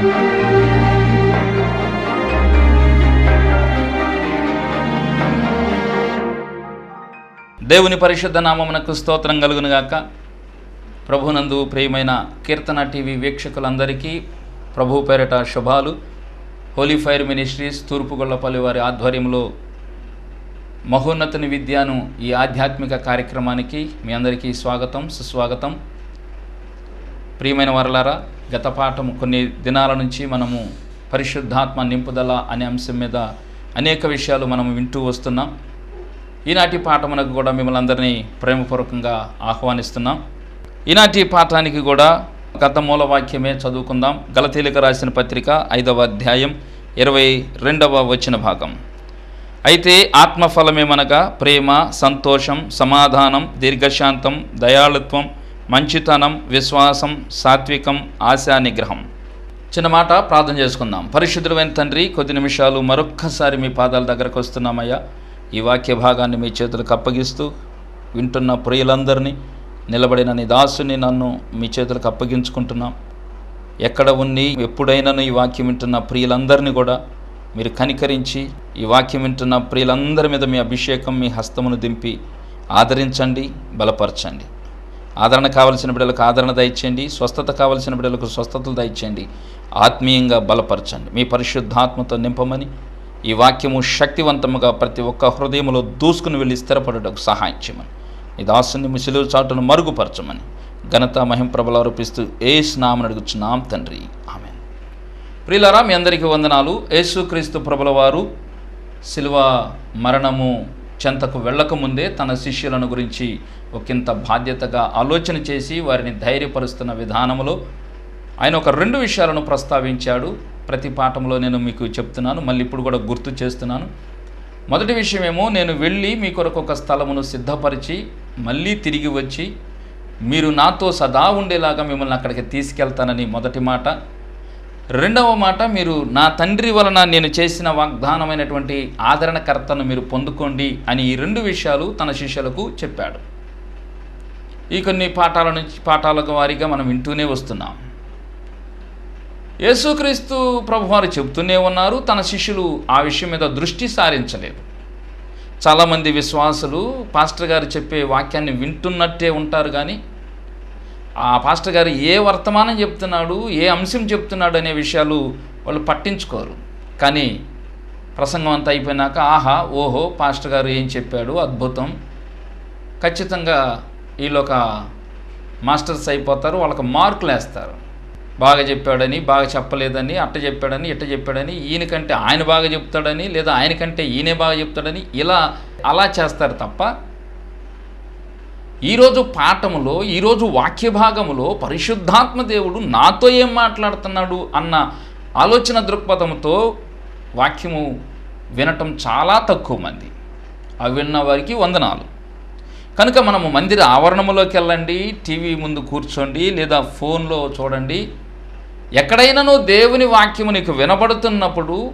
దేవుని పరిశుద్ధ నామమునకు స్తోత్రం కలుగునుగాక. ప్రభునందు ప్రియమైన కీర్తన టీవీ వీక్షకులందరికీ ప్రభు పేరట శుభాలు. హోలీ ఫైర్ మినిస్ట్రీస్ తూర్పుగొల్లపల్లి వారి ఆధ్వర్యంలో మహోన్నతుని విద్యను ఈ ఆధ్యాత్మిక కార్యక్రమానికి మీ అందరికీ స్వాగతం సుస్వాగతం. ప్రియమైన వరలారా గత పాఠం కొన్ని దినాల నుంచి మనము పరిశుద్ధాత్మ నింపుదల అనే అంశం మీద అనేక విషయాలు మనం వింటూ వస్తున్నాం. ఈనాటి పాఠమునకు కూడా మిమ్మల్ని అందరినీ ప్రేమపూర్వకంగా ఆహ్వానిస్తున్నాం. ఈనాటి పాఠానికి కూడా గత మూల వాక్యమే చదువుకుందాం. గలతీలిక రాసిన పత్రిక ఐదవ అధ్యాయం ఇరవై రెండవ వచ్చిన భాగం. అయితే ఆత్మఫలమేమనగా ప్రేమ సంతోషం సమాధానం దీర్ఘశాంతం దయాళుత్వం మంచితనం విశ్వాసం సాత్వికం ఆశా నిగ్రహం చిన్న మాట ప్రార్థన చేసుకుందాం. పరిశుద్ధుడైన తండ్రి కొద్ది నిమిషాలు మరొక్కసారి మీ పాదాల దగ్గరకు వస్తున్నామయ్యా. ఈ వాక్య భాగాన్ని మీ చేతులకు అప్పగిస్తూ వింటున్న ప్రియులందరినీ నిలబడిన నీ దాసుని నన్ను మీ చేతులకు అప్పగించుకుంటున్నాం. ఎక్కడ ఉన్ని ఎప్పుడైనాను ఈ వాక్యం వింటున్న ప్రియులందరినీ కూడా మీరు కనికరించి ఈ వాక్యం వింటున్న ప్రియులందరి మీద మీ అభిషేకం మీ హస్తమును దింపి ఆదరించండి బలపరచండి. ఆదరణ కావలసిన బిడ్డలకు ఆదరణ దయచేయండి. స్వస్థత కావలసిన బిడ్డలకు స్వస్థతలు దయచేయండి. ఆత్మీయంగా బలపరచండి. మీ పరిశుద్ధాత్మతో నింపమని ఈ వాక్యము శక్తివంతముగా ప్రతి ఒక్క హృదయములో దూసుకుని వెళ్ళి స్థిరపడటకు సహాయం చేయమని. ఈ దాసుని ముసిలు చాటును మరుగుపరచమని ఘనత మహింప్రభలు ఆరోపిస్తూ ఏ స్నామని అడుగుచున్నాం తండ్రి. ఆమె ప్రియులారా మీ అందరికీ వందనాలు. యేసుక్రీస్తు ప్రభుల వారు శిలువ మరణము చెంతకు వెళ్ళకముందే తన శిష్యులను గురించి ఒకంత బాధ్యతగా ఆలోచన చేసి వారిని ధైర్యపరుస్తున్న విధానములో ఆయన ఒక రెండు విషయాలను ప్రస్తావించాడు. ప్రతి పాఠంలో నేను మీకు చెప్తున్నాను. మళ్ళీ ఇప్పుడు కూడా గుర్తు చేస్తున్నాను. మొదటి విషయమేమో నేను వెళ్ళి మీ కొరకు ఒక స్థలమును సిద్ధపరిచి మళ్ళీ తిరిగి వచ్చి మీరు నాతో సదా ఉండేలాగా మిమ్మల్ని అక్కడికి తీసుకెళ్తానని మొదటి మాట. రెండవ మాట మీరు నా తండ్రి వలన నేను చేసిన వాగ్దానమైనటువంటి ఆదరణకర్తను మీరు పొందుకోండి అని ఈ రెండు విషయాలు తన శిష్యులకు చెప్పాడు. ఈ కొన్ని పాఠాల నుంచి పాఠాల వారీగా మనం వింటూనే వస్తున్నాం. యేసుక్రీస్తు ప్రభువారు చెబుతూనే ఉన్నారు తన శిష్యులు ఆ విషయం మీద దృష్టి సారించలేదు. చాలామంది విశ్వాసులు పాస్టర్ గారు చెప్పే వాక్యాన్ని వింటున్నట్టే ఉంటారు కానీ ఆ పాస్టర్ గారు ఏ వర్తమానం చెప్తున్నాడు ఏ అంశం చెప్తున్నాడు అనే విషయాలు వాళ్ళు పట్టించుకోరు. కానీ ప్రసంగం అంతా అయిపోయినాక ఆహా ఓహో పాస్టర్ గారు ఏం చెప్పాడు అద్భుతం. ఖచ్చితంగా వీళ్ళొక మాస్టర్స్ అయిపోతారు వాళ్ళకి మార్కులు వేస్తారు. బాగా చెప్పాడని బాగా చెప్పలేదని అట్ట చెప్పాడని ఇట్ట చెప్పాడని ఈయనకంటే ఆయన బాగా చెప్తాడని లేదా ఆయనకంటే ఈయనే బాగా చెప్తాడని ఇలా అలా చేస్తారు తప్ప ఈరోజు పాఠములో ఈరోజు వాక్య భాగములో పరిశుద్ధాత్మ దేవుడు నాతో ఏం మాట్లాడుతున్నాడు అన్న ఆలోచన దృక్పథంతో వాక్యము వినటం చాలా తక్కువ మంది. అవి విన్న వారికి వందనాలు. కనుక మనము మందిర ఆవరణములోకి వెళ్ళండి టీవీ ముందు కూర్చోండి లేదా ఫోన్లో చూడండి. ఎక్కడైనానో దేవుని వాక్యము నీకు వినబడుతున్నప్పుడు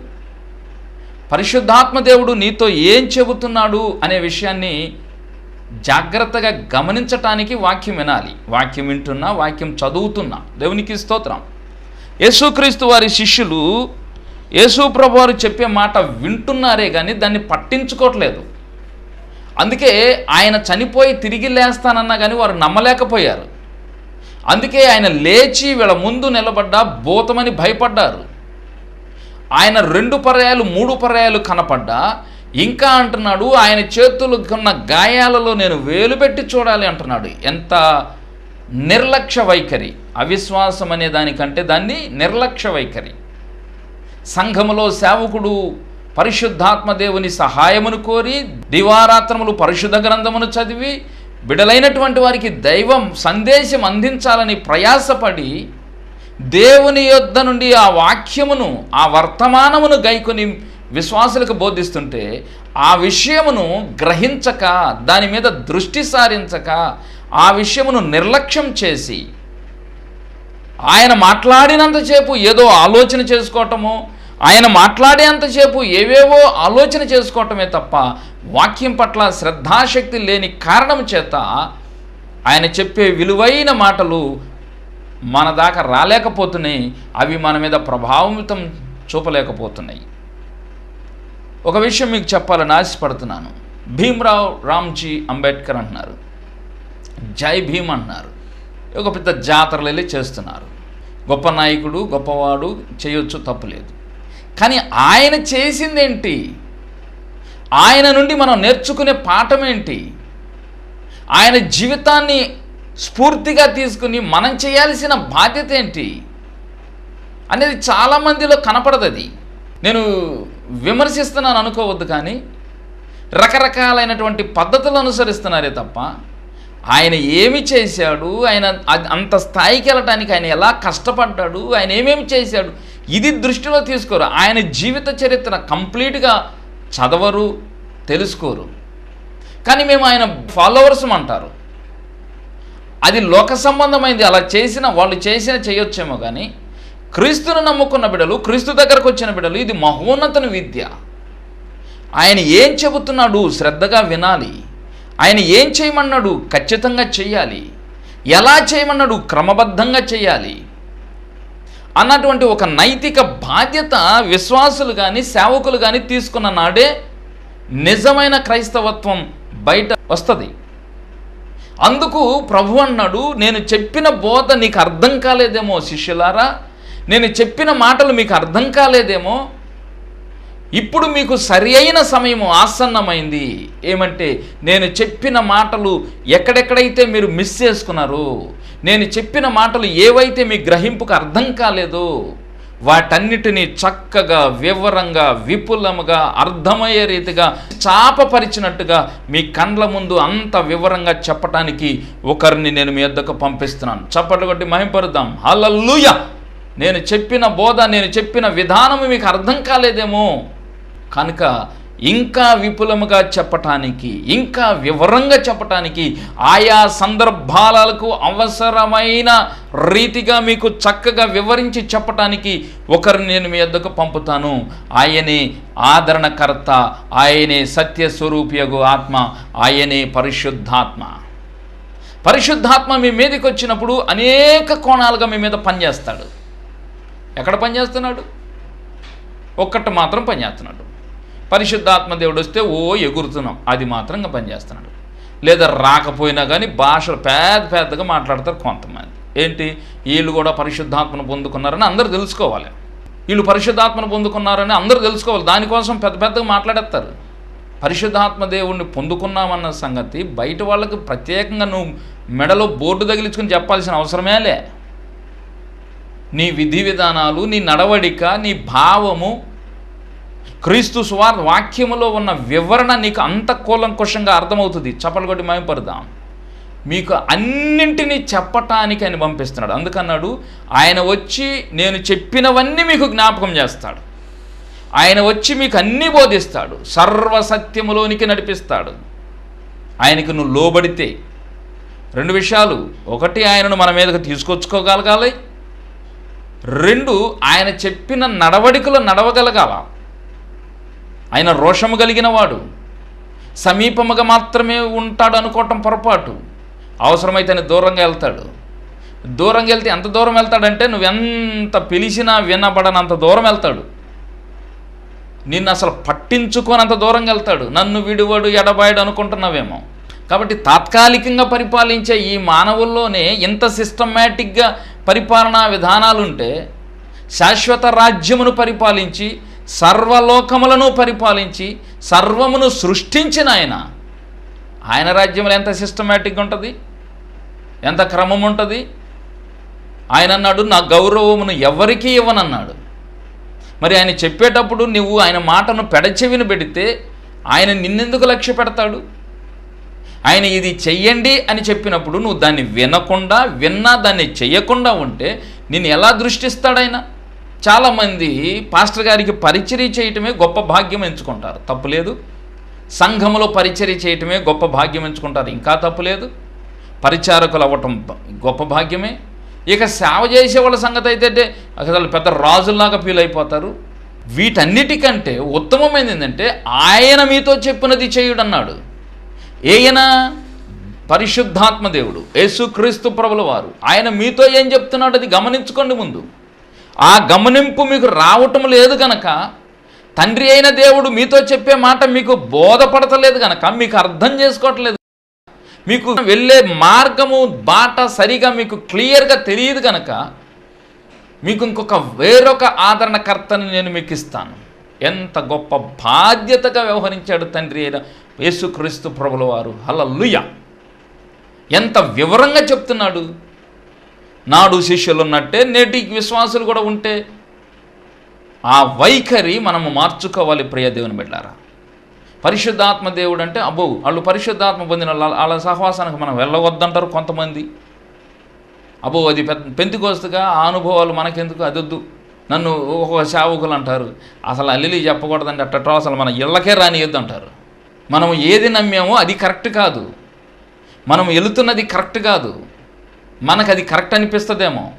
పరిశుద్ధాత్మ దేవుడు నీతో ఏం చెబుతున్నాడు అనే విషయాన్ని జాగ్రత్తగా గమనించటానికి వాక్యం వినాలి. వాక్యం వింటున్నా వాక్యం చదువుతున్నా. దేవునికి స్తోత్రం. యేసుక్రీస్తు వారి శిష్యులు యేసు ప్రభు వారు చెప్పే మాట వింటున్నారే కానీ దాన్ని పట్టించుకోవట్లేదు. అందుకే ఆయన చనిపోయి తిరిగి లేస్తానన్నా కానీ వారు నమ్మలేకపోయారు. అందుకే ఆయన లేచి వీళ్ళ ముందు నిలబడ్డా భూతమని భయపడ్డారు. ఆయన రెండు పర్యాలు మూడు పర్యాలు కనపడ్డా. ఇంకా అంటున్నాడు ఆయన చేతులుకున్న గాయాలలో నేను వేలు పెట్టి చూడాలి అంటున్నాడు. ఎంత నిర్లక్ష్య వైఖరి. అవిశ్వాసం అనే దానికంటే దాన్ని నిర్లక్ష్య వైఖరి. సంఘములో సేవకుడు పరిశుద్ధాత్మ దేవుని సహాయమును కోరి దివారాత్రములు పరిశుద్ధ గ్రంథమును చదివి బిడలైనటువంటి వారికి దైవం సందేశం అందించాలని ప్రయాసపడి దేవుని యొద్ద నుండి ఆ వాక్యమును ఆ వర్తమానమును గైకొని విశ్వాసులకు బోధిస్తుంటే ఆ విషయమును గ్రహించక దాని మీద దృష్టి సారించక ఆ విషయమును నిర్లక్ష్యం చేసి ఆయన మాట్లాడినంతసేపు ఏదో ఆలోచన చేసుకోవటము ఆయన మాట్లాడేంతసేపు ఏవేవో ఆలోచన చేసుకోవటమే తప్ప వాక్యం పట్ల శ్రద్ధాశక్తి లేని కారణం చేత ఆయన చెప్పే విలువైన మాటలు మన దాకా రాలేకపోతున్నాయి అవి మన మీద ప్రభావితం చూపలేకపోతున్నాయి. ఒక విషయం మీకు చెప్పాలని ఆశపడుతున్నాను. భీమ్రావ్ రామ్జీ అంబేద్కర్ అంటున్నారు. జై భీమ్ అంటున్నారు. ఒక పెద్ద జాతరలు వెళ్ళి చేస్తున్నారు. గొప్ప నాయకుడు గొప్పవాడు చేయొచ్చు తప్పులేదు కానీ ఆయన చేసిందేంటి? ఆయన నుండి మనం నేర్చుకునే పాఠం ఏంటి? ఆయన జీవితాన్ని స్ఫూర్తిగా తీసుకుని మనం చేయాల్సిన బాధ్యత ఏంటి? అనేది చాలామందిలో కనపడదు అది నేను విమర్శిస్తున్నాను అనుకోవద్దు కానీ రకరకాలైనటువంటి పద్ధతులు అనుసరిస్తున్నారే తప్ప ఆయన ఏమి చేశాడు ఆయన అంత స్థాయికి వెళ్ళటానికి ఆయన ఎలా కష్టపడ్డాడు ఆయన ఏమేమి చేశాడు ఇది దృష్టిలో తీసుకోరు. ఆయన జీవిత చరిత్ర కంప్లీట్గా చదవరు తెలుసుకోరు. కానీ మేము ఆయన ఫాలోవర్స్ అంటారు. అది లోక సంబంధమైంది అలా చేసిన వాళ్ళు చేసిన చేయొచ్చేమో కానీ క్రీస్తును నమ్ముకున్న బిడలు క్రీస్తు దగ్గరకు వచ్చిన బిడ్డలు ఇది మహోన్నతన విద్య. ఆయన ఏం చెబుతున్నాడు శ్రద్ధగా వినాలి. ఆయన ఏం చేయమన్నాడు ఖచ్చితంగా చేయాలి. ఎలా చేయమన్నాడు క్రమబద్ధంగా చేయాలి. అన్నటువంటి ఒక నైతిక బాధ్యత విశ్వాసులు కానీ సేవకులు కానీ తీసుకున్న నాడే నిజమైన క్రైస్తవత్వం బయట వస్తుంది. అందుకు ప్రభు అన్నాడు నేను చెప్పిన బోధ నీకు అర్థం కాలేదేమో శిష్యులారా నేను చెప్పిన మాటలు మీకు అర్థం కాలేదేమో? ఇప్పుడు మీకు సరి అయిన సమయము ఆసన్నమైంది. ఏమంటే నేను చెప్పిన మాటలు ఎక్కడెక్కడైతే మీరు మిస్ చేసుకున్నారు నేను చెప్పిన మాటలు ఏవైతే మీ గ్రహింపుకు అర్థం కాలేదో వాటన్నిటినీ చక్కగా వివరంగా విపులముగా అర్థమయ్యే రీతిగా చాపపరిచినట్టుగా మీ కండ్ల ముందు అంత వివరంగా చెప్పటానికి ఒకరిని నేను మీ వద్దకు పంపిస్తున్నాను. చప్పట్లు కొట్టి మహింపరుద్దాం. హల్లెలూయా! నేను చెప్పిన బోధ నేను చెప్పిన విధానం మీకు అర్థం కాలేదేమో. కనుక ఇంకా విపులముగా చెప్పటానికి ఇంకా వివరంగా చెప్పటానికి ఆయా సందర్భాలకు అవసరమైన రీతిగా మీకు చక్కగా వివరించి చెప్పటానికి ఒకరిని నేను మీ వద్దకు పంపుతాను. ఆయనే ఆదరణకర్త ఆయనే సత్యస్వరూపియగు ఆత్మ ఆయనే పరిశుద్ధాత్మ. పరిశుద్ధాత్మ మీ మీదకి వచ్చినప్పుడు అనేక కోణాలుగా మీ మీద పనిచేస్తాడు. ఎక్కడ పనిచేస్తున్నాడు ఒక్కటి మాత్రం పనిచేస్తున్నాడు పరిశుద్ధాత్మ దేవుడు వస్తే ఓ ఎగురుతున్నాం. అది మాత్రంగా పనిచేస్తున్నాడు లేదా రాకపోయినా కానీ భాషలు పెద్ద పెద్దగా మాట్లాడతారు కొంతమంది. ఏంటి? వీళ్ళు కూడా పరిశుద్ధాత్మను పొందుకున్నారని అందరూ తెలుసుకోవాలి. వీళ్ళు పరిశుద్ధాత్మను పొందుకున్నారని అందరూ తెలుసుకోవాలి. దానికోసం పెద్ద పెద్దగా మాట్లాడేస్తారు. పరిశుద్ధాత్మ దేవుణ్ణి పొందుకున్నామన్న సంగతి బయట వాళ్ళకి ప్రత్యేకంగా నువ్వు మెడలో బోర్డు తగిలించుకుని చెప్పాల్సిన అవసరమే లే. నీ విధి విధానాలు నీ నడవడిక నీ భావము క్రీస్తు సువార్ వాక్యములో ఉన్న వివరణ నీకు అంత కూలంకుషంగా అర్థమవుతుంది. చప్పలు కొట్టి మయంపరుదాం. మీకు అన్నింటినీ చెప్పటానికి ఆయన పంపిస్తున్నాడు. అందుకన్నాడు ఆయన వచ్చి నేను చెప్పినవన్నీ మీకు జ్ఞాపకం చేస్తాడు. ఆయన వచ్చి మీకు అన్నీ బోధిస్తాడు. సర్వసత్యములోనికి నడిపిస్తాడు. ఆయనకు నువ్వు లోబడితే రెండు విషయాలు. ఒకటి ఆయనను మన మీదకు తీసుకొచ్చుకోగలగాలి. రెండు ఆయన చెప్పిన నడవడికలు నడవగలగాల. ఆయన రోషము కలిగిన వాడు సమీపముగా మాత్రమే ఉంటాడు అనుకోవటం పొరపాటు. అవసరమైతే ఆయన దూరంగా వెళ్తాడు. దూరంగా వెళ్తే ఎంత దూరం వెళ్తాడంటే నువ్వెంత పిలిచినా వినబడనంత దూరం వెళ్తాడు. నిన్ను అసలు పట్టించుకోనంత దూరంగా వెళ్తాడు. నన్ను విడువడు ఎడబాయడు అనుకుంటున్నావేమో. కాబట్టి తాత్కాలికంగా పరిపాలించే ఈ మానవుల్లోనే ఇంత సిస్టమేటిక్గా పరిపాలనా విధానాలుంటే శాశ్వత రాజ్యమును పరిపాలించి సర్వలోకములను పరిపాలించి సర్వమును సృష్టించిన ఆయన. ఆయన రాజ్యంలో ఎంత సిస్టమేటిక్గా ఉంటుంది? ఎంత క్రమం ఉంటుంది ఆయన అన్నాడు నా గౌరవమును ఎవరికీ ఇవ్వనన్నాడు. మరి ఆయన చెప్పేటప్పుడు నువ్వు ఆయన మాటను పెడచెవిని పెడితే ఆయన నిన్నెందుకు లక్ష్య పెడతాడు ఆయన ఇది చెయ్యండి అని చెప్పినప్పుడు నువ్వు దాన్ని వినకుండా విన్నా దాన్ని చెయ్యకుండా ఉంటే నేను ఎలా దృష్టిస్తాడు ఆయన? చాలామంది పాస్టర్ గారికి పరిచర్య చేయటమే గొప్ప భాగ్యం ఎంచుకుంటారు. తప్పులేదు సంఘములో పరిచర్య చేయటమే గొప్ప భాగ్యం ఎంచుకుంటారు. ఇంకా తప్పులేదు పరిచారకులు అవ్వటం గొప్ప భాగ్యమే. ఇక సేవ చేసే వాళ్ళ సంగతి అయితే అసలు పెద్ద రాజుల్లాగా ఫీల్ అయిపోతారు. వీటన్నిటికంటే ఉత్తమమైనది ఏంటంటే ఆయన మీతో చెప్పినది చేయుడన్నాడు. ఏయన? పరిశుద్ధాత్మ దేవుడు యేసుక్రీస్తు ప్రభుల వారు. ఆయన మీతో ఏం చెప్తున్నాడు అది గమనించుకోండి ముందు. ఆ గమనింపు మీకు రావటం లేదు గనక తండ్రి అయిన దేవుడు మీతో చెప్పే మాట మీకు బోధపడతలేదు గనక మీకు అర్థం చేసుకోవట్లేదు మీకు వెళ్ళే మార్గము బాట సరిగా మీకు క్లియర్గా తెలియదు కనుక మీకు ఇంకొక వేరొక ఆదరణకర్తని నేను మీకు ఇస్తాను. ఎంత గొప్ప బాధ్యతగా వ్యవహరించాడు తండ్రి అయిన యేసుక్రీస్తు ప్రభుల వారు హలల్లుయ. ఎంత వివరంగా చెప్తున్నాడు. నాడు శిష్యులు ఉన్నట్టే నేటి విశ్వాసులు కూడా ఉంటే ఆ వైఖరి మనము మార్చుకోవాలి ప్రియ దేవుని బిడ్డారా. పరిశుద్ధాత్మ దేవుడు అంటే అబ్బో వాళ్ళు పరిశుద్ధాత్మ పొందిన వాళ్ళ- వాళ్ళ సహవాసానికి మనం వెళ్ళవద్దంటారు కొంతమంది. అబ్బో అది పెద్ద పెంతికోస్తుగా ఆ అనుభవాలు మనకెందుకు? అదొద్దు. నన్ను ఒక సేవకులు అంటారు. అసలు అల్లిలి చెప్పకూడదండి అట్టటో అసలు మన ఇళ్ళకే రానియొద్దు అంటారు. మనం ఏది నమ్మామో అది కరెక్ట్ కాదు. మనం వెళుతున్నది కరెక్ట్ కాదు. మనకు అది కరెక్ట్ అనిపిస్తుందేమో.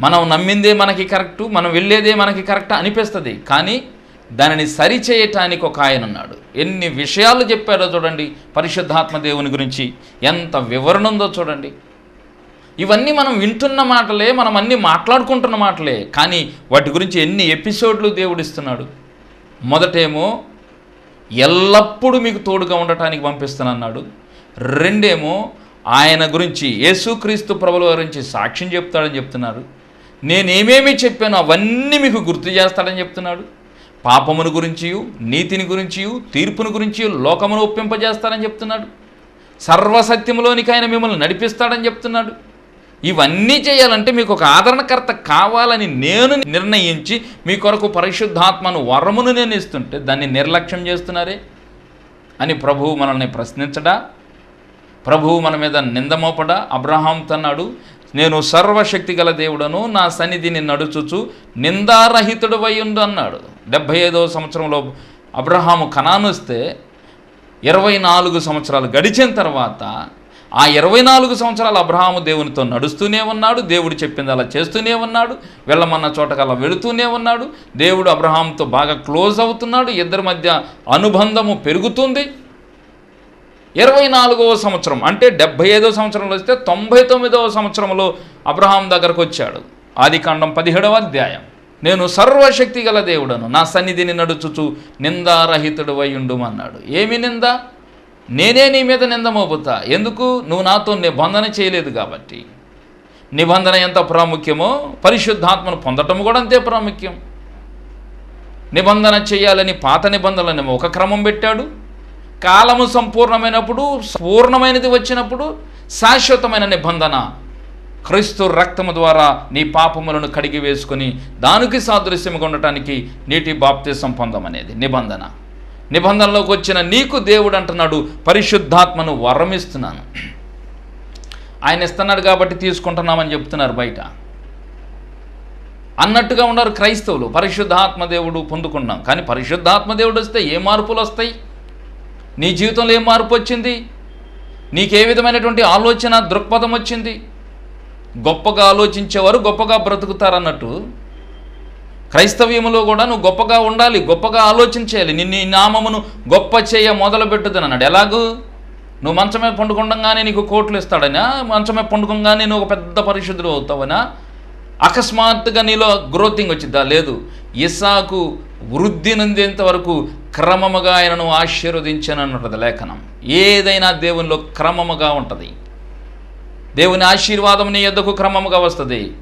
మనం నమ్మిందే మనకి కరెక్టు మనం వెళ్ళేదే మనకి కరెక్ట్ అనిపిస్తుంది. కానీ దానిని సరిచేయటానికి ఒక ఆయన ఉన్నాడు ఎన్ని విషయాలు చెప్పాడో చూడండి పరిశుద్ధాత్మ దేవుని గురించి ఎంత వివరణ ఉందో చూడండి. ఇవన్నీ మనం వింటున్న మాటలే మనం అన్నీ మాట్లాడుకుంటున్న మాటలే. కానీ వాటి గురించి ఎన్ని ఎపిసోడ్లు దేవుడు ఇస్తున్నాడు మొదటేమో ఎల్లప్పుడూ మీకు తోడుగా ఉండటానికి పంపిస్తానన్నాడు. రెండేమో ఆయన గురించి యేసుక్రీస్తు ప్రభుల గురించి సాక్ష్యం చెప్తాడని చెప్తున్నారు నేనేమేమి చెప్పానో అవన్నీ మీకు గుర్తు చేస్తాడని చెప్తున్నాడు. పాపమును గురించి నీతిని గురించి తీర్పును గురించి లోకమును ఒప్పింపజేస్తాడని చెప్తున్నాడు. సర్వసత్యంలోనికి ఆయన మిమ్మల్ని నడిపిస్తాడని చెప్తున్నాడు. ఇవన్నీ చేయాలంటే మీకు ఒక ఆదరణకర్త కావాలని నేను నిర్ణయించి మీ కొరకు పరిశుద్ధాత్మను వరమును నేను ఇస్తుంటే దాన్ని నిర్లక్ష్యం చేస్తున్నారే? అని ప్రభువు మనల్ని ప్రశ్నించడా? ప్రభువు మన మీద నిందమోపడా అబ్రహాం తన్నాడు నేను సర్వశక్తి గల దేవుడను నా సన్నిధిని నడుచుచు నిందారహితుడు ఉండు అన్నాడు. డెబ్భై ఐదవ సంవత్సరంలో అబ్రహాము కనానుస్తే ఇరవై నాలుగు సంవత్సరాలు గడిచిన తర్వాత ఆ ఇరవై నాలుగు సంవత్సరాలు అబ్రహాము దేవునితో నడుస్తూనే ఉన్నాడు దేవుడు చెప్పింది అలా చేస్తూనే ఉన్నాడు వెళ్ళమన్న చోటకి అలా వెళుతూనే ఉన్నాడు దేవుడు అబ్రహాంతో బాగా క్లోజ్ అవుతున్నాడు ఇద్దరి మధ్య అనుబంధము పెరుగుతుంది. ఇరవై నాలుగవ సంవత్సరం అంటే డెబ్భై ఐదవ సంవత్సరంలో వస్తే తొంభై తొమ్మిదవ సంవత్సరంలో అబ్రహాం దగ్గరకు వచ్చాడు. ఆది కాండం పదిహేడవ అధ్యాయం. నేను సర్వశక్తి గల దేవుడను నా సన్నిధిని నడుచుచు నిందారహితుడు అన్నాడు ఏమి నింద? నేనే నీ మీద నింద మోపుతా ఎందుకు? నువ్వు నాతో నిబంధన చేయలేదు కాబట్టి. నిబంధన ఎంత ప్రాముఖ్యమో? పరిశుద్ధాత్మను పొందటం కూడా అంతే ప్రాముఖ్యం. నిబంధన చేయాలని పాత నిబంధనలని ఒక క్రమం పెట్టాడు. కాలము సంపూర్ణమైనప్పుడు పూర్ణమైనది వచ్చినప్పుడు శాశ్వతమైన నిబంధన క్రీస్తు రక్తము ద్వారా నీ పాపములను కడిగి వేసుకుని దానికి సాదృశ్యంగా ఉండటానికి నీటి బాప్తిసం పొందమనేది నిబంధన. నిబంధనలోకి వచ్చిన నీకు దేవుడు అంటున్నాడు పరిశుద్ధాత్మను వరమిస్తున్నాను. ఆయన ఇస్తున్నాడు కాబట్టి తీసుకుంటున్నామని చెప్తున్నారు బయట. అన్నట్టుగా ఉన్నారు క్రైస్తవులు పరిశుద్ధాత్మ దేవుడు పొందుకున్నాం. కానీ పరిశుద్ధాత్మ దేవుడు వస్తే ఏ మార్పులు వస్తాయి? నీ జీవితంలో ఏం మార్పు వచ్చింది? నీకే విధమైనటువంటి ఆలోచన దృక్పథం వచ్చింది? గొప్పగా ఆలోచించేవారు గొప్పగా బ్రతుకుతారన్నట్టు క్రైస్తవ్యములో కూడా నువ్వు గొప్పగా ఉండాలి గొప్పగా ఆలోచించేయాలి నిన్ను ఈ నామమును గొప్ప చేయ మొదలు పెట్టుదని అన్నాడు. ఎలాగూ? నువ్వు మంచమే పండుకుండగానే నీకు కోట్లు ఇస్తాడనా మంచమే పండుకోగానే నువ్వు ఒక పెద్ద పరిశుద్ధులు అవుతావనా అకస్మాత్తుగా నీలో గ్రోతింగ్ వచ్చిద్దా? లేదు. ఇసాకు వృద్ధి నందేంత వరకు క్రమముగా ఆయనను ఆశీర్వదించానన్నది లేఖనం. ఏదైనా దేవునిలో క్రమముగా ఉంటుంది. దేవుని ఆశీర్వాదం నీ ఎద్దకు క్రమముగా వస్తుంది.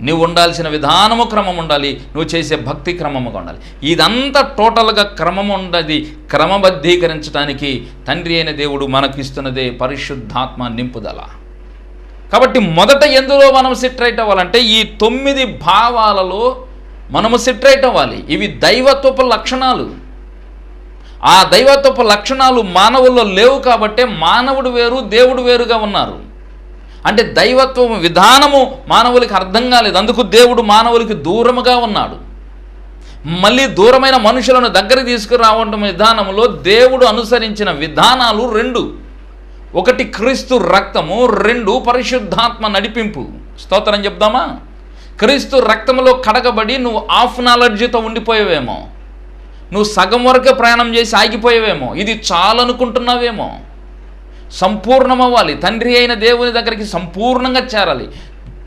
నువ్వు ఉండాల్సిన విధానము క్రమం ఉండాలి. నువ్వు చేసే భక్తి క్రమముగా ఉండాలి. ఇదంతా టోటల్గా క్రమం ఉండది. క్రమబద్ధీకరించడానికి తండ్రి అయిన దేవుడు మనకిస్తున్నదే పరిశుద్ధాత్మ నింపుదల. కాబట్టి మొదట ఎందులో మనం సిట్రైట్ అవ్వాలంటే ఈ తొమ్మిది భావాలలో మనము సిట్రైట్ అవ్వాలి. ఇవి దైవత్వపు లక్షణాలు. ఆ దైవత్వపు లక్షణాలు మానవుల్లో లేవు కాబట్టే మానవుడు వేరు దేవుడు వేరుగా ఉన్నారు. అంటే దైవత్వం విధానము మానవులకి అర్థం కాలేదు. అందుకు దేవుడు మానవులకి దూరముగా ఉన్నాడు. మళ్ళీ దూరమైన మనుషులను దగ్గర తీసుకురావడం విధానంలో దేవుడు అనుసరించిన విధానాలు రెండు. ఒకటి క్రీస్తు రక్తము రెండు పరిశుద్ధాత్మ నడిపింపు. స్తోత్రం చెప్దామా? క్రీస్తు రక్తములో కడగబడి నువ్వు ఆఫ్ నాలెడ్జ్తో ఉండిపోయావేమో. నువ్వు సగం వరకే ప్రయాణం చేసి ఆగిపోయావేమో. ఇది చాలనుకుంటున్నావేమో. సంపూర్ణమవ్వాలి. తండ్రి అయిన దేవుని దగ్గరికి సంపూర్ణంగా చేరాలి.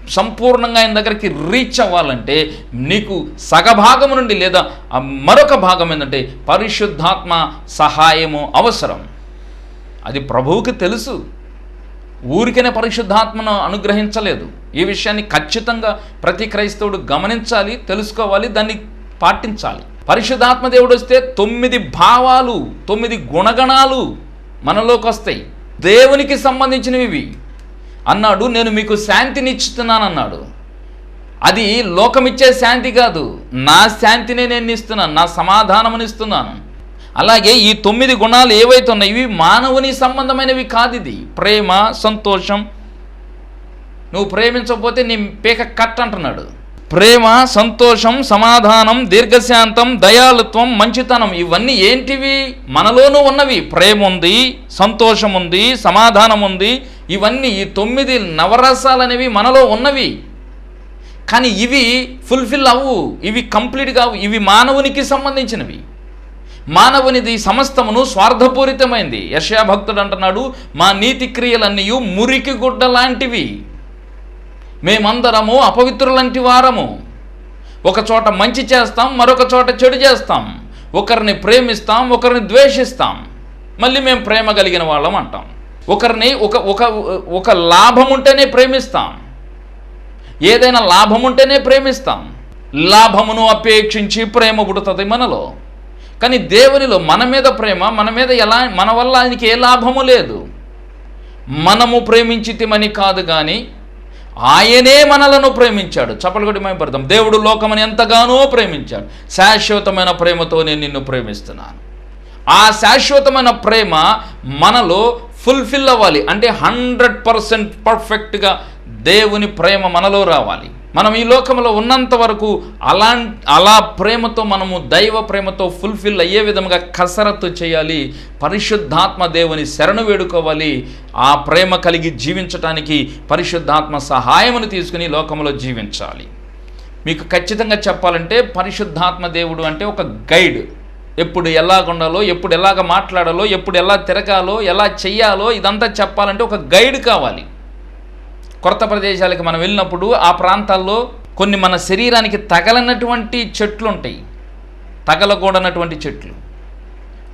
సంపూర్ణంగా ఆయన దగ్గరికి రీచ్ అవ్వాలంటే నీకు సగభాగం నుండి లేదా మరొక భాగం ఏంటంటే పరిశుద్ధాత్మ సహాయము అవసరం. అది ప్రభువుకి తెలుసు. ఊరికనే పరిశుద్ధాత్మను అనుగ్రహించలేదు. ఈ విషయాన్ని ఖచ్చితంగా ప్రతి క్రైస్తవుడు గమనించాలి తెలుసుకోవాలి దాన్ని పాటించాలి. పరిశుద్ధాత్మ దేవుడు వస్తే తొమ్మిది భావాలు తొమ్మిది గుణగణాలు మనలోకి వస్తాయి. దేవునికి సంబంధించినవి ఇవి. అన్నాడు నేను మీకు శాంతిని ఇస్తున్నాను అన్నాడు అది లోకమిచ్చే శాంతి కాదు. నా శాంతినే నేను ఇస్తున్నాను నా సమాధానముని ఇస్తున్నాను. అలాగే ఈ తొమ్మిది గుణాలు ఏవైతున్నాయి ఇవి మానవుని సంబంధమైనవి కాదు ఇది. ప్రేమ సంతోషం. నువ్వు ప్రేమించకపోతే నీ పీక కట్ అంటున్నాడు ప్రేమ సంతోషం సమాధానం దీర్ఘశాంతం దయాళుత్వం మంచితనం ఇవన్నీ ఏంటివి? మనలోనూ ఉన్నవి. ప్రేమ ఉంది సంతోషం ఉంది సమాధానం ఉంది ఇవన్నీ ఈ తొమ్మిది నవరసాలనేవి మనలో ఉన్నవి. కానీ ఇవి ఫుల్ఫిల్ అవ్వు. ఇవి కంప్లీట్ కావు ఇవి మానవునికి సంబంధించినవి. మానవునిది సమస్తమును స్వార్థపూరితమైంది. యశా భక్తుడు అంటున్నాడు మా నీతి క్రియలన్నీ మురికి గుడ్డ లాంటివి మేమందరము అపవిత్రులంటి వారము. ఒక చోట మంచి చేస్తాం మరొక చోట చెడు చేస్తాం. ఒకరిని ప్రేమిస్తాం ఒకరిని ద్వేషిస్తాం. మళ్ళీ మేము ప్రేమ కలిగిన వాళ్ళం అంటాం. ఒకరిని ఒక ఒక ఒక లాభం ఉంటేనే ప్రేమిస్తాం. ఏదైనా లాభం ఉంటేనే ప్రేమిస్తాం. లాభమును అపేక్షించి ప్రేమ పుడుతుంది మనలో. కానీ దేవునిలో మన మీద ప్రేమ మన మీద ఎలా మన వల్ల ఆయనకి ఏ లాభము లేదు. మనము ప్రేమించితిమని కాదు కానీ ఆయనే మనలను ప్రేమించాడు. చప్పలు కొట్టి మేము దేవుడు లోకమని ఎంతగానో ప్రేమించాడు. శాశ్వతమైన ప్రేమతో నేను నిన్ను ప్రేమిస్తున్నాను. ఆ శాశ్వతమైన ప్రేమ మనలో ఫుల్ఫిల్ అవ్వాలి. అంటే హండ్రెడ్ పర్సెంట్ పర్ఫెక్ట్గా దేవుని ప్రేమ మనలో రావాలి. మనం ఈ లోకంలో ఉన్నంత వరకు అలా అలా ప్రేమతో మనము దైవ ప్రేమతో ఫుల్ఫిల్ అయ్యే విధంగా కసరత్తు చేయాలి. పరిశుద్ధాత్మ దేవుని శరణు వేడుకోవాలి. ఆ ప్రేమ కలిగి జీవించటానికి పరిశుద్ధాత్మ సహాయమును తీసుకుని లోకంలో జీవించాలి. మీకు ఖచ్చితంగా చెప్పాలంటే పరిశుద్ధాత్మ దేవుడు అంటే ఒక గైడ్. ఎప్పుడు ఎలాగుండాలో ఎప్పుడు ఎలాగ మాట్లాడాలో ఎప్పుడు ఎలా తిరగాలో ఎలా చెయ్యాలో ఇదంతా చెప్పాలంటే ఒక గైడ్ కావాలి. కొత్త ప్రదేశాలకు మనం వెళ్ళినప్పుడు ఆ ప్రాంతాల్లో కొన్ని మన శరీరానికి తగలనటువంటి చెట్లు ఉంటాయి తగలకూడనటువంటి చెట్లు.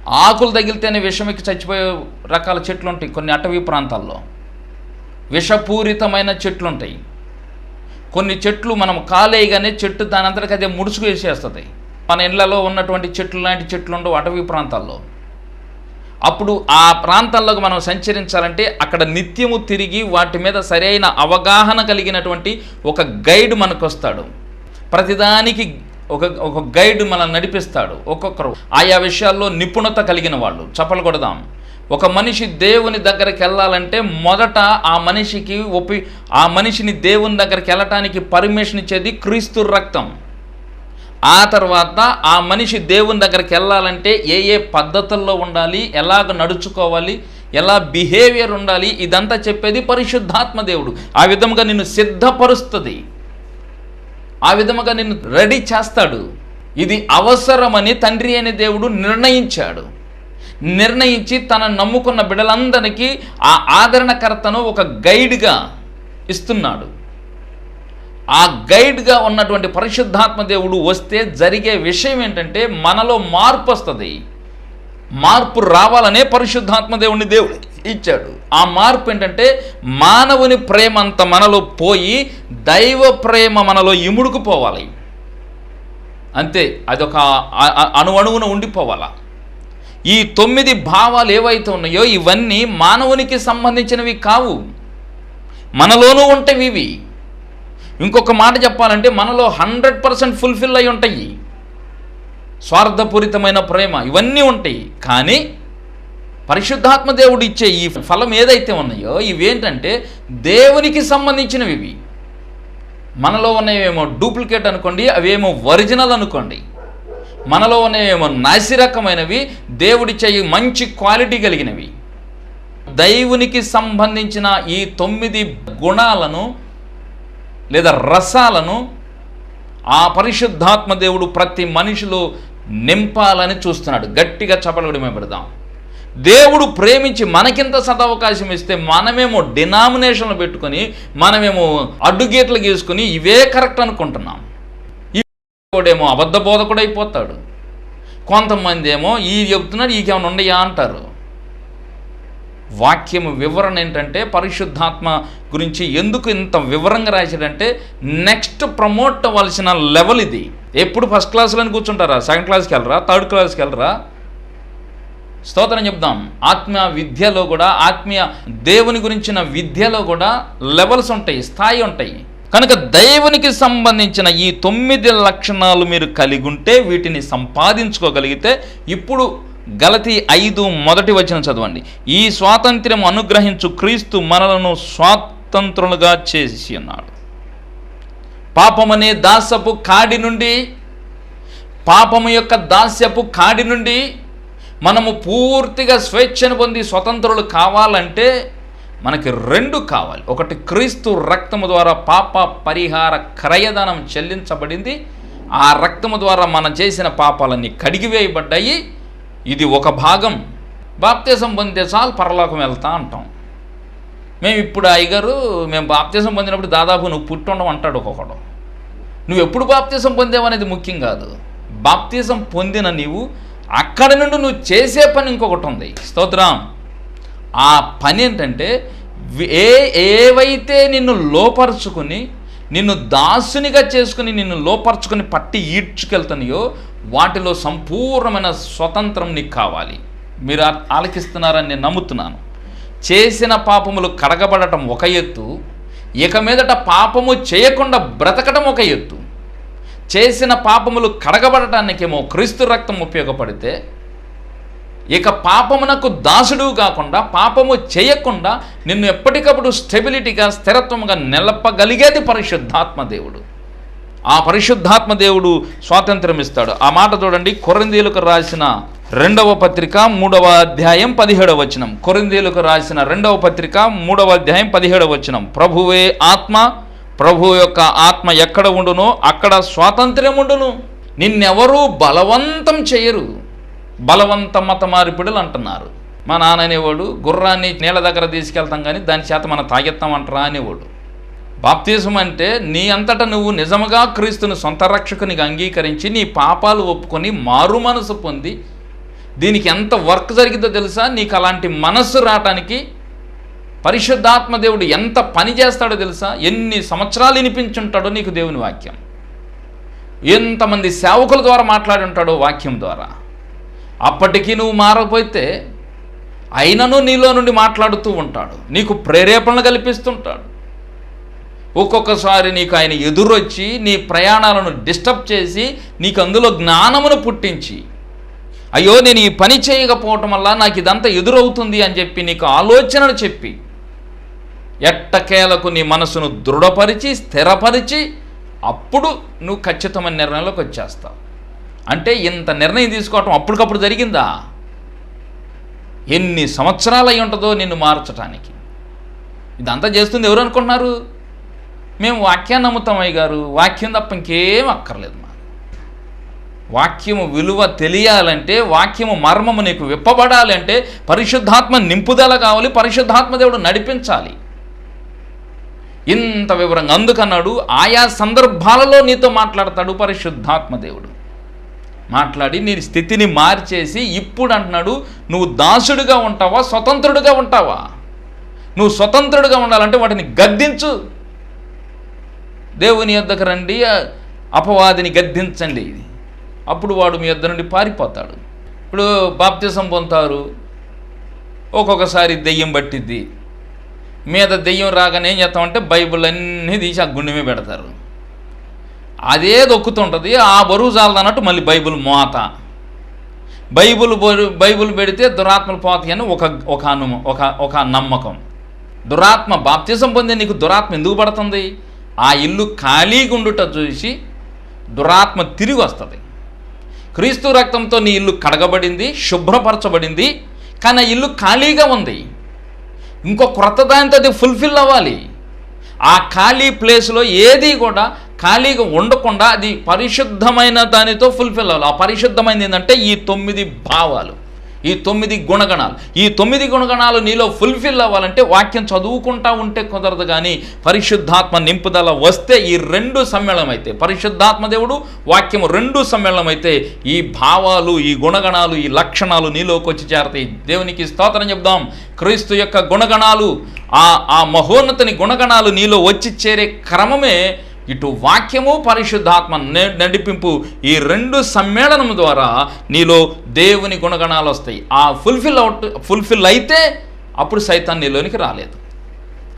ఆకులు తగిలితేనే విషమికి చచ్చిపోయే రకాల చెట్లు ఉంటాయి కొన్ని అటవీ ప్రాంతాల్లో. విషపూరితమైన చెట్లు ఉంటాయి కొన్ని చెట్లు మనం కాలేయగానే చెట్టు దాని అంతటికి అదే ముడుచుకు వేసేస్తుంది. మన ఇళ్ళలో ఉన్నటువంటి చెట్లు లాంటి చెట్లు ఉండవు అటవీ ప్రాంతాల్లో. అప్పుడు ఆ ప్రాంతాల్లోకి మనం సంచరించాలంటే అక్కడ నిత్యము తిరిగి వాటి మీద సరైన అవగాహన కలిగినటువంటి ఒక గైడ్ మనకు వస్తాడు ప్రతిదానికి ఒక ఒక గైడ్ మనం నడిపిస్తాడు. ఒక్కొక్కరు ఆయా విషయాల్లో నిపుణత కలిగిన వాళ్ళు. చప్పలు కొడదాం. ఒక మనిషి దేవుని దగ్గరికి వెళ్ళాలంటే మొదట ఆ మనిషికి ఒప్పి ఆ మనిషిని దేవుని దగ్గరికి వెళ్ళటానికి పర్మిషన్ ఇచ్చేది క్రీస్తు రక్తం. ఆ తర్వాత ఆ మనిషి దేవుని దగ్గరికి వెళ్ళాలంటే ఏ ఏ పద్ధతుల్లో ఉండాలి ఎలాగ నడుచుకోవాలి ఎలా బిహేవియర్ ఉండాలి ఇదంతా చెప్పేది పరిశుద్ధాత్మ దేవుడు. ఆ విధముగా నిన్ను సిద్ధపరుస్తుంది. ఆ విధముగా నిన్ను రెడీ చేస్తాడు. ఇది అవసరమని తండ్రి అనే దేవుడు నిర్ణయించాడు. నిర్ణయించి తన నమ్ముకున్న బిడలందరికీ ఆ ఆదరణకర్తను ఒక గైడ్గా ఇస్తున్నాడు. ఆ గైడ్గా ఉన్నటువంటి పరిశుద్ధాత్మ దేవుడు వస్తే జరిగే విషయం ఏంటంటే మనలో మార్పు వస్తుంది. మార్పు రావాలనే పరిశుద్ధాత్మ దేవుడిని దేవుడు ఇచ్చాడు. ఆ మార్పు ఏంటంటే మానవుని ప్రేమ అంత మనలో పోయి దైవ ప్రేమ మనలో ఇముడుకుపోవాలి అంతే అదొక అణువణువున ఉండిపోవాలా. ఈ తొమ్మిది భావాలు ఏవైతే ఉన్నాయో ఇవన్నీ మానవునికి సంబంధించినవి కావు. మనలోనూ ఉంటవి ఇవి. ఇంకొక మాట చెప్పాలంటే మనలో హండ్రెడ్ పర్సెంట్ ఫుల్ఫిల్ అయి ఉంటాయి. స్వార్థపూరితమైన ప్రేమ ఇవన్నీ ఉంటాయి. కానీ పరిశుద్ధాత్మ దేవుడు ఇచ్చే ఈ ఫలం ఏదైతే ఉన్నాయో ఇవేంటంటే దేవునికి సంబంధించినవి ఇవి. మనలో ఉన్నవేమో డూప్లికేట్ అనుకోండి అవేమో ఒరిజినల్ అనుకోండి. మనలో ఉన్నవేమో నాసిరకమైనవి దేవుడిచ్చే మంచి క్వాలిటీ కలిగినవి. దైవునికి సంబంధించిన ఈ తొమ్మిది గుణాలను లేదా రసాలను ఆ పరిశుద్ధాత్మ దేవుడు ప్రతి మనిషిలో నింపాలని చూస్తున్నాడు. గట్టిగా చపలగడి మేము పెడదాం. దేవుడు ప్రేమించి మనకింత సదవకాశం ఇస్తే మనమేమో డినామినేషన్లు పెట్టుకొని మనమేమో అడ్డుగేట్లు గీసుకొని ఇవే కరెక్ట్ అనుకుంటున్నాం. ఇవిడేమో అబద్ధ బోధకుడైపోతాడు అయిపోతాడు కొంతమంది ఏమో ఈ చెప్తున్నాడు ఈకేమైనా ఉండయా? అంటారు. వాక్యం వివరణ ఏంటంటే పరిశుద్ధాత్మ గురించి ఎందుకు ఇంత వివరంగా రాశాడంటే నెక్స్ట్ ప్రమోట్ అవ్వాల్సిన లెవెల్ ఇది. ఎప్పుడు ఫస్ట్ క్లాస్లోనే కూర్చుంటారా? సెకండ్ క్లాస్కి వెళ్ళరా? థర్డ్ క్లాస్కి వెళ్ళరా? స్తోత్రం చెప్దాం. ఆత్మీయ విద్యలో కూడా ఆత్మీయ దేవుని గురించిన విద్యలో కూడా లెవెల్స్ ఉంటాయి స్థాయి ఉంటాయి. కనుక దేవునికి సంబంధించిన ఈ తొమ్మిది లక్షణాలు మీరు కలిగి ఉంటే వీటిని సంపాదించుకోగలిగితే ఇప్పుడు గలతి ఐదు మొదటి వచనం చదవండి. ఈ స్వాతంత్ర్యం అనుగ్రహించు క్రీస్తు మనలను స్వాతంత్రులుగా చేసి ఉన్నాడు. పాపమనే దాసపు కాడి నుండి పాపము యొక్క దాస్యపు కాడి నుండి మనము పూర్తిగా స్వేచ్ఛను పొంది స్వతంత్రులు కావాలంటే మనకి రెండు కావాలి. ఒకటి క్రీస్తు రక్తము ద్వారా పాప పరిహార క్రయధనం చెల్లించబడింది. ఆ రక్తము ద్వారా మనం చేసిన పాపాలన్నీ కడిగివేయబడ్డాయి. ఇది ఒక భాగం. బాప్తీసం పొందితే చాలు పరలోకం వెళ్తా అంటాం. మేము ఇప్పుడు అయ్యగారు మేము బాప్తీసం పొందినప్పుడు దాదాపు నువ్వు పుట్టుండం అంటాడు ఒక్కొక్కడు. నువ్వు ఎప్పుడు బాప్తీసం పొందేవనేది ముఖ్యం కాదు. బాప్తీసం పొందిన నీవు అక్కడ నుండి నువ్వు చేసే పని ఇంకొకటి ఉంది. స్తోత్రం. ఆ పని ఏంటంటే ఏ ఏవైతే నిన్ను లోపరుచుకుని నిన్ను దాసునిగా చేసుకుని నిన్ను లోపరుచుకుని పట్టి ఈడ్చుకెళ్తున్నాయో వాటిలో సంపూర్ణమైన స్వతంత్రం నీకు కావాలి. మీరు ఆలకిస్తున్నారని నేను నమ్ముతున్నాను. చేసిన పాపములు కడగబడటం ఒక ఎత్తు ఇక మీదట పాపము చేయకుండా బ్రతకటం ఒక ఎత్తు. చేసిన పాపములు కడగబడటానికేమో క్రీస్తు రక్తం ఉపయోగపడితే ఇక పాపమునకు దాసుడు కాకుండా పాపము చేయకుండా నిన్ను ఎప్పటికప్పుడు స్టెబిలిటీగా స్థిరత్వంగా నిలపగలిగేది పరిశుద్ధాత్మ దేవుడు. ఆ పరిశుద్ధాత్మ దేవుడు స్వాతంత్రం ఇస్తాడు ఆ మాట చూడండి కొరిందీలకు రాసిన రెండవ పత్రిక మూడవ అధ్యాయం పదిహేడవ వచనం. కొరిందీలకు రాసిన రెండవ పత్రిక మూడవ అధ్యాయం పదిహేడవ వచనం. ప్రభువే ఆత్మ ప్రభు యొక్క ఆత్మ ఎక్కడ ఉండునో అక్కడ స్వాతంత్ర్యం ఉండును. నిన్నెవరూ బలవంతం చేయరు. బలవంత మత మార్పిడులు అంటున్నారు. మా నాన్న అనేవాడు గుర్రాన్ని నీళ్ళ దగ్గర తీసుకెళ్తాం కానీ దాని చేత మనం తాగెత్తాం అంటారా అనేవాడు. బాప్తిజం అంటే నీ అంతటా నువ్వు నిజముగా క్రీస్తును సొంత రక్షకునిగా అంగీకరించి నీ పాపాలు ఒప్పుకొని మారు మనసు పొంది దీనికి ఎంత వర్క్ జరిగిందో తెలుసా? నీకు అలాంటి మనస్సు రావటానికి పరిశుద్ధాత్మ దేవుడు ఎంత పని చేస్తాడో తెలుసా? ఎన్ని సంవత్సరాలు వినిపించుంటాడో నీకు దేవుని వాక్యం. ఎంతమంది సేవకుల ద్వారా మాట్లాడి ఉంటాడో వాక్యం ద్వారా. అప్పటికీ నువ్వు మారకపోతే అయినను నీలో నుండి మాట్లాడుతూ ఉంటాడు. నీకు ప్రేరేపణ కల్పిస్తుంటాడు. ఒక్కొక్కసారి నీకు ఆయన ఎదురొచ్చి నీ ప్రయాణాలను డిస్టర్బ్ చేసి నీకు అందులో జ్ఞానమును పుట్టించి అయ్యో నేను ఈ పని చేయకపోవటం వల్ల నాకు ఇదంతా ఎదురవుతుంది అని చెప్పి నీకు ఆలోచనలు చెప్పి ఎట్టకేలకు నీ మనసును దృఢపరిచి స్థిరపరిచి అప్పుడు నువ్వు ఖచ్చితమైన నిర్ణయంలోకి వచ్చేస్తావు. అంటే ఇంత నిర్ణయం తీసుకోవటం అప్పటికప్పుడు జరిగిందా? ఎన్ని సంవత్సరాలు అయి ఉంటుందో నిన్ను మార్చటానికి. ఇదంతా చేస్తుంది ఎవరు అనుకుంటున్నారు? మేము వాక్యాన్ని నమ్ముతామయ్య గారు వాక్యం తప్ప ఇంకేం అక్కర్లేదు మా వాక్యము విలువ తెలియాలంటే వాక్యము మర్మము నీకు విప్పబడాలంటే పరిశుద్ధాత్మ నింపుదల కావాలి పరిశుద్ధాత్మ దేవుడు నడిపించాలి. ఇంత వివరంగా అందుకన్నాడు ఆయా సందర్భాలలో నీతో మాట్లాడతాడు పరిశుద్ధాత్మ దేవుడు. మాట్లాడి నీ స్థితిని మార్చేసి ఇప్పుడు అంటున్నాడు నువ్వు దాసుడుగా ఉంటావా? స్వతంత్రుడుగా ఉంటావా? నువ్వు స్వతంత్రుడుగా ఉండాలంటే వాటిని గద్దించు. దేవుని యొద్దకు రండి అపవాదిని గద్దించండి. అప్పుడు వాడు మీ యొద్ద నుండి పారిపోతాడు. ఇప్పుడు బాప్తిసం పొందుతారు. ఒక్కొక్కసారి దెయ్యం పట్టిద్ది. మీద దెయ్యం రాగానే ఏం చేస్తామంటే బైబుల్ అన్నీ తీసి ఆ గుండెమే పెడతారు. అదే దొక్కుతుంటుంది ఆ బరువు చాలదన్నట్టు మళ్ళీ బైబిల్ మోత. బైబుల్ బైబుల్ బైబిల్ పెడితే దురాత్మలు పోతాయి అని ఒక ఒక అనుమ ఒక ఒక నమ్మకం. దురాత్మ బాప్తిసం పొందే నీకు దురాత్మ ఎందుకు పడుతుంది? ఆ ఇల్లు ఖాళీగా ఉండుట చూసి దురాత్మ తిరిగి వస్తుంది క్రీస్తు రక్తంతో నీ ఇల్లు కడగబడింది శుభ్రపరచబడింది కానీ ఆ ఇల్లు ఖాళీగా ఉంది. ఇంకో క్రొత్త దానితో అది ఫుల్ఫిల్ అవ్వాలి. ఆ ఖాళీ ప్లేస్లో ఏది కూడా ఖాళీగా ఉండకుండా అది పరిశుద్ధమైన దానితో ఫుల్ఫిల్ అవ్వాలి. ఆ పరిశుద్ధమైనది ఏంటంటే ఈ తొమ్మిది భావాలు. ఈ తొమ్మిది గుణగణాలు. ఈ తొమ్మిది గుణగణాలు నీలో ఫుల్ఫిల్ అవ్వాలంటే వాక్యం చదువుకుంటా ఉంటే కుదరదు కానీ పరిశుద్ధాత్మ నింపుదల వస్తే ఈ రెండు సమ్మేళనమైతే అయితే పరిశుద్ధాత్మ దేవుడు వాక్యము రెండు సమ్మేళనమైతే ఈ భావాలు ఈ గుణగణాలు ఈ లక్షణాలు నీలోకి వచ్చి చేరతాయి. దేవునికి స్తోత్రం చెప్దాం. క్రీస్తు యొక్క గుణగణాలు ఆ ఆ మహోన్నతని గుణగణాలు నీలో వచ్చి చేరే క్రమమే ఇటు వాక్యము పరిశుద్ధాత్మ నడిపింపు ఈ రెండు సమ్మేళనం ద్వారా నీలో దేవుని గుణగణాలు వస్తాయి. ఆ ఫుల్ఫిల్ అవుట్ ఫుల్ఫిల్ అయితే అప్పుడు సైతాన్ నీలోనికి రాలేదు.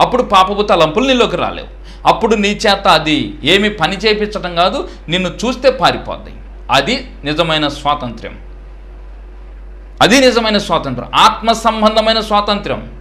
అప్పుడు పాపపు తలంపులు నీలోకి రాలేవు. అప్పుడు నీ చేత అది ఏమి పని చేయించడం కాదు నిన్ను చూస్తే పారిపోద్ది అది నిజమైన స్వాతంత్ర్యం. అది నిజమైన స్వాతంత్రం ఆత్మ సంబంధమైన స్వాతంత్ర్యం.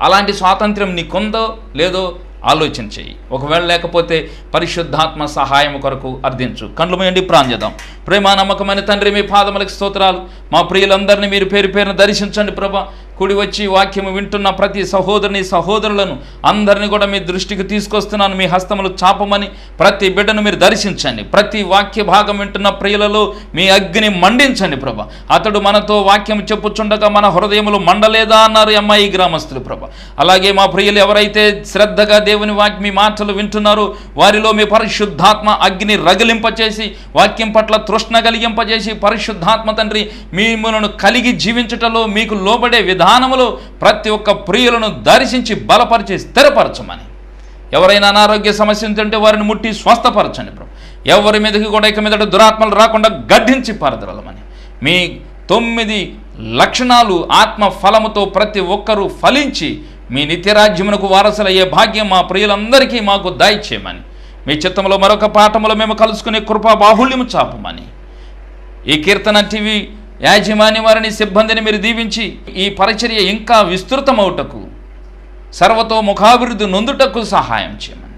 అలాంటి స్వాతంత్ర్యం నీకుందో లేదో ఆలోచన చెయ్యి ఒకవేళ లేకపోతే పరిశుద్ధాత్మ సహాయం కొరకు అర్థించు. కండ్లు మేండి ప్రాంజదం ప్రేమ నమ్మకమైన తండ్రి మీ పాదములకు స్తోత్రాలు. మా ప్రియులందరినీ మీరు పేరు పేరున దర్శించండి ప్రభా. కుడి వచ్చి వాక్యము వింటున్న ప్రతి సహోదరుని సహోదరులను అందరిని కూడా మీ దృష్టికి తీసుకొస్తున్నాను. మీ హస్తములు చాపమని ప్రతి బిడ్డను మీరు దర్శించండి. ప్రతి వాక్య భాగం వింటున్న ప్రియులలో మీ అగ్ని మండించండి ప్రభ. అతడు మనతో వాక్యం చెప్పుచుండగా మన హృదయములు మండలేదా అన్నారు అమ్మాయి గ్రామస్తులు ప్రభ. అలాగే మా ప్రియులు ఎవరైతే శ్రద్ధగా దేవుని వాక్య మీ మాటలు వింటున్నారో వారిలో మీ పరిశుద్ధాత్మ అగ్ని రగిలింపచేసి వాక్యం పట్ల తృష్ణ కలిగింపజేసి పరిశుద్ధాత్మ తండ్రి మిమ్మల్ని కలిగి జీవించటంలో మీకు లోబడే విధానములో ప్రతి ఒక్క ప్రియులను దర్శించి బలపరిచి స్థిరపరచమని. ఎవరైనా అనారోగ్య సమస్య ఉంటుంటే వారిని ముట్టి స్వస్థపరచండి ప్రభు. ఎవరి మీదకి కూడా ఇక మీదట దురాత్మలు రాకుండా గడ్డించి పరదలమని మీ తొమ్మిది లక్షణాలు ఆత్మ ఫలముతో ప్రతి ఒక్కరూ ఫలించి మీ నిత్యరాజ్యమునకు వారసులయ్యే భాగ్యం మా ప్రియులందరికీ మాకు దయచేయమని. మీ చిత్తంలో మరొక పాఠములో మేము కలుసుకునే కృపా బాహుళ్యము చాపమని. ఈ కీర్తన టీవీ యాజమాన్య వారిని సిబ్బందిని మీరు దీవించి ఈ పరిచర్య ఇంకా విస్తృతమవుటకు సర్వతో ముఖాభివృద్ధి నొందుటకు సహాయం చేయమని.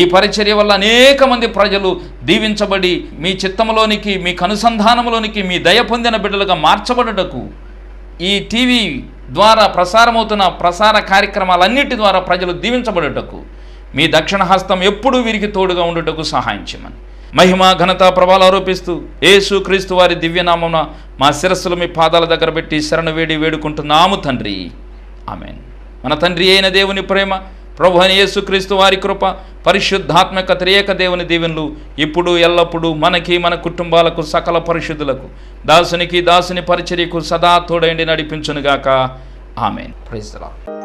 ఈ పరిచర్య వల్ల అనేక మంది ప్రజలు దీవించబడి మీ చిత్తములోనికి మీ కనుసంధానంలోనికి మీ దయ పొందిన బిడ్డలుగా మార్చబడుటకు ఈ టీవీ ద్వారా ప్రసారమవుతున్న ప్రసార కార్యక్రమాలన్నిటి ద్వారా ప్రజలు దీవించబడుటకు మీ దక్షిణ హస్తం ఎప్పుడూ వీరికి తోడుగా ఉండుటకు సహాయం చేయమని. మహిమ ఘనత ప్రభావాలు ఆరోపిస్తూ యేసు క్రీస్తు వారి దివ్యనామమున మా శిరస్సులు మీ పాదాల దగ్గర పెట్టి శరణు వేడి వేడుకుంటున్నాము తండ్రి. ఆమెన్. మన తండ్రి అయిన దేవుని ప్రేమ ప్రభు అని యేసుక్రీస్తు వారి కృప పరిశుద్ధాత్మక త్రియేక దేవుని దీవెనలు ఇప్పుడు ఎల్లప్పుడూ మనకి మన కుటుంబాలకు సకల పరిశుద్ధులకు దాసునికి దాసుని పరిచర్యకు సదా తోడైండి నడిపించునుగాక. ఆమెన్. ప్రైజ్